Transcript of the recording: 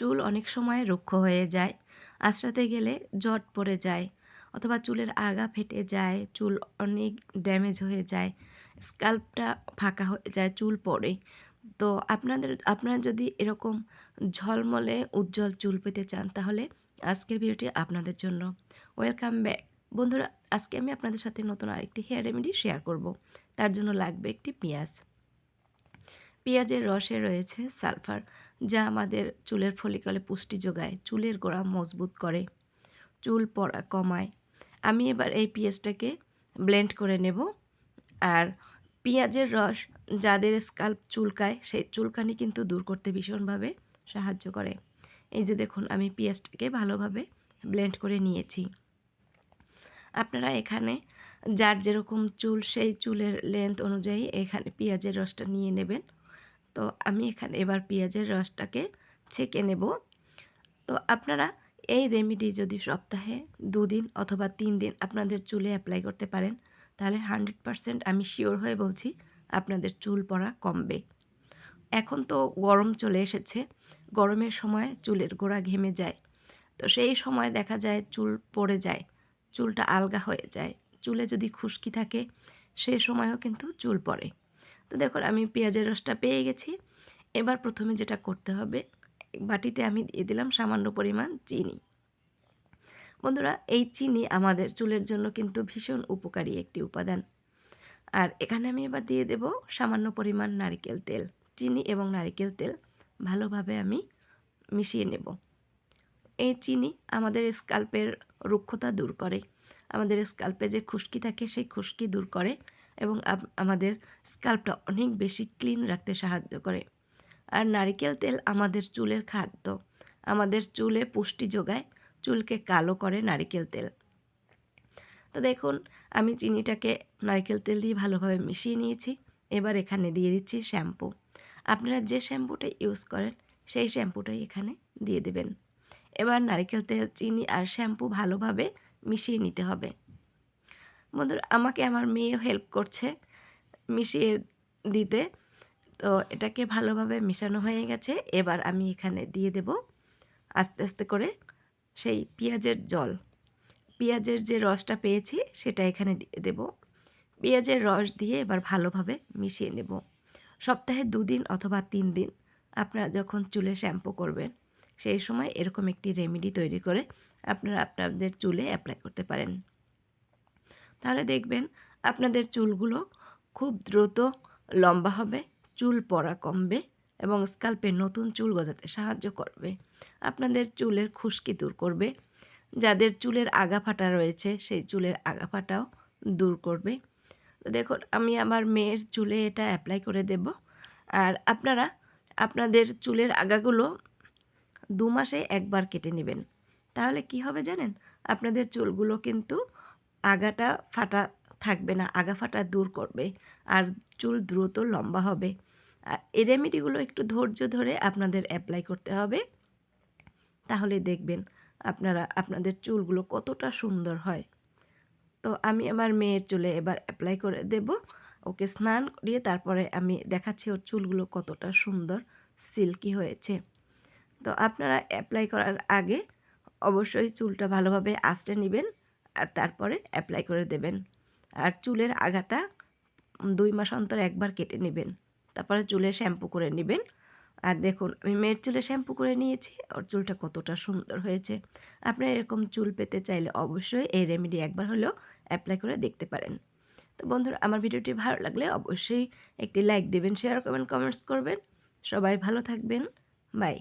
চুল অনেক সময় রুক্ষ হয়ে যায়। আঁচড়াতে গেলে জট পড়ে যায় অথবা চুলের আগা ফেটে যায়, চুল অনেক ড্যামেজ হয়ে যায়, স্কাল্পটা ফাঁকা হয়ে যায়, চুল পড়ে। তো আপনাদের, আপনারা যদি এরকম ঝলমলে উজ্জ্বল চুল পেতে চান তাহলে আজকের ভিডিওটি আপনাদের জন্য। ওয়েলকাম ব্যাক বন্ধুরা, আজকে আমি আপনাদের সাথে নতুন আরেকটি হেয়ার রেমেডি শেয়ার করব। তার জন্য লাগবে একটি পেঁয়াজ। পেঁয়াজের রসে রয়েছে সালফার। যা আমাদের চুলের ফলিকলে পুষ্টি যোগায়, চুলের গোড়া মজবুত করে, চুল পড়া কমায়। আমি এবার এই পেঁয়াজটাকে ব্লেন্ড করে নেব। আর পেঁয়াজের রস যাদের স্কাল্প চুলকায়, সেই চুলকানি কিন্তু দূর করতে ভীষণভাবে সাহায্য করে। এই যে দেখুন, আমি পেঁয়াজটাকে ভালোভাবে ব্লেন্ড করে নিয়েছি। আপনারা এখানে যার যেরকম চুল, সেই চুলের লেন্থ অনুযায়ী এখানে পেঁয়াজের রসটা নিয়ে নেবেন। তো আমি এখানে এবার পেঁয়াজের রসটাকে ছেঁকে নেব। তো আপনারা এই রেমেডি যদি সপ্তাহে দুদিন অথবা তিন দিন আপনাদের চুলে অ্যাপ্লাই করতে পারেন, তাহলে হান্ড্রেড পারসেন্ট আমি শিওর হয়ে বলছি আপনাদের চুল পড়া কমবে। এখন তো গরম চলে এসেছে, গরমের সময় চুলের গোড়া ঘেমে যায়। তো সেই সময় দেখা যায় চুল পড়ে যায়, চুলটা আলগা হয়ে যায়, চুলে যদি খুশকি থাকে, সে সময়ও কিন্তু চুল পড়ে। তো দেখুন আমি পেঁয়াজের রসটা পেয়ে গেছি। এবার প্রথমে যেটা করতে হবে, বাটিতে আমি দিয়ে দিলাম সামান্য পরিমাণ চিনি। বন্ধুরা, এই চিনি আমাদের চুলের জন্য কিন্তু ভীষণ উপকারী একটি উপাদান। আর এখানে আমি এবার দিয়ে দেব সামান্য পরিমাণ নারিকেল তেল। চিনি এবং নারিকেল তেল ভালোভাবে আমি মিশিয়ে নেব। এই চিনি আমাদের স্কাল্পের রুক্ষতা দূর করে। আমাদের স্কাল্পে যে খুশকি থাকে, সেই খুশকি দূর করে। এবং আমাদের স্কাল্পটা অনেক বেশি ক্লিন রাখতে সাহায্য করে। আর নারিকেল তেল আমাদের চুলের খাদ্য। আমাদের চুলে পুষ্টি যোগায়, চুলকে কালো করে নারিকেল তেল। তো দেখুন, আমি চিনিটাকে নারকেল তেল দিয়ে ভালোভাবে মিশিয়ে নিয়েছি। এবার এখানে দিয়ে দিচ্ছি শ্যাম্পু। আপনারা যে শ্যাম্পুটা ইউজ করেন, সেই শ্যাম্পুটাই এখানে দিয়ে দেবেন। এবার নারকেল তেল, চিনি আর শ্যাম্পু ভালোভাবে মিশিয়ে নিতে হবে। বন্ধুরা আমাকে আমার মেয়েও হেল্প করছে মিশিয়ে দিতে। তো এটাকে ভালোভাবে মেশানো হয়ে গেছে। এবার আমি এখানে দিয়ে দেব আস্তে আস্তে করে সেই পেঁয়াজের জল। পেঁয়াজের যে রসটা পেয়েছি সেটা এখানে দিয়ে দেব। পেঁয়াজের রস দিয়ে এবার ভালোভাবে মিশিয়ে নেব। সপ্তাহে দুদিন অথবা তিন দিন আপনারা যখন চুলে শ্যাম্পু করবেন, সেই সময় এরকম একটি রেমেডি তৈরি করে আপনারা আপনাদের চুলে অ্যাপ্লাই করতে পারেন। তাহলে দেখবেন আপনাদের চুলগুলো খুব দ্রুত লম্বা হবে, চুল পড়া কমবে এবং স্কাল্পে নতুন চুল গজাতে সাহায্য করবে। আপনাদের চুলের খুশকি দূর করবে, যাদের চুলের আগা ফাটা রয়েছে সেই চুলের আগা ফাটাও দূর করবে। তো দেখুন, আমি আমার মেয়ের চুলে এটা অ্যাপ্লাই করে দেব। আর আপনারা আপনাদের চুলের আগাগুলো দু মাসে একবার কেটে নেবেন। তাহলে কি হবে জানেন? আপনাদের চুলগুলো কিন্তু আগাটা ফাটা থাকবে না, আগা ফাটা দূর করবে আর চুল দ্রুত লম্বা হবে। আর এই রেমেডিগুলো একটু ধৈর্য ধরে আপনাদের অ্যাপ্লাই করতে হবে। তাহলে দেখবেন আপনারা, আপনাদের চুলগুলো কতটা সুন্দর হয়। তো আমি আমার মেয়ের চুলে এবার অ্যাপ্লাই করে দেব। ওকে স্নান করিয়ে তারপরে আমি দেখাচ্ছি ওর চুলগুলো কতটা সুন্দর সিল্কি হয়েছে। তো আপনারা অ্যাপ্লাই করার আগে অবশ্যই চুলটা ভালোভাবে আঁচড়ে নেবেন। আর তারপরে অ্যাপ্লাই করে দেবেন। আর চুলের আগাটা দুই মাস অন্তর একবার কেটে নেবেন। তারপরে চুলে শ্যাম্পু করে নেবেন। আর দেখুন, আমি মেয়ের চুলে শ্যাম্পু করে নিয়েছি, ওর চুলটা কতটা সুন্দর হয়েছে। আপনারা এরকম চুল পেতে চাইলে অবশ্যই এই রেমেডি একবার হলেও অ্যাপ্লাই করে দেখতে পারেন। তো বন্ধুরা, আমার ভিডিওটি ভালো লাগলে অবশ্যই একটি লাইক দেবেন শেয়ার করবেন কমেন্টস করবেন। সবাই ভালো থাকবেন। বাই